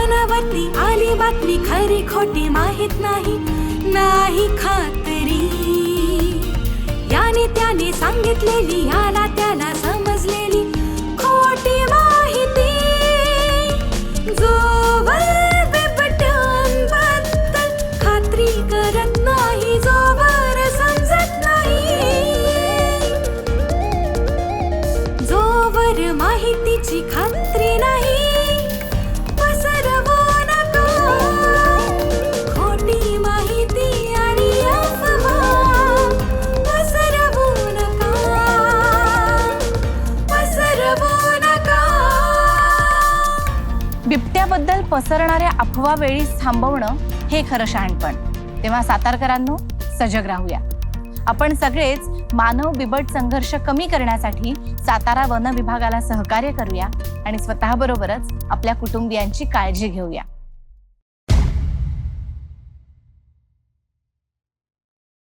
कानावरती आली बातमी खरी खोटी माहीत नाही. नाही खात्री. याने त्याने सांगितलेली याला त्याला समजलेली खोटी माहिती. जो खात्री करत नाही जोवर समजत नाही. जोवर माहितीची खात्री बिबट्याबद्दल पसरणाऱ्या अफवा वेळी थांबवणं हे खरं शहाणपण. तेव्हा सातारकरांनो सजग राहूया. आपण सगळेच मानव बिबट संघर्ष कमी करण्यासाठी सातारा वन विभागाला सहकार्य करूया आणि स्वतःबरोबरच आपल्या कुटुंबियांची काळजी घेऊया.